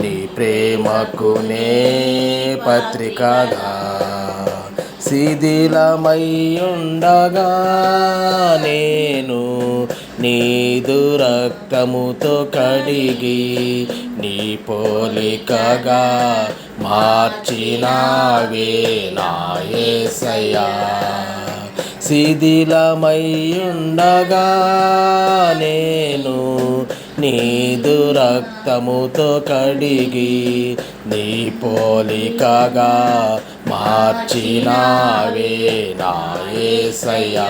నీ ప్రేమకు నే పత్రికగా శిథిలమై ఉండగా నేను నీదు రక్తముతో కడిగి నీ పోలికగా మార్చినావే నా యేసయ్యా శిథిలమై ఉండగా నేను నీదు రక్తముతో కడిగి నీ పోలికగా మార్చినావే నాయసయ్యా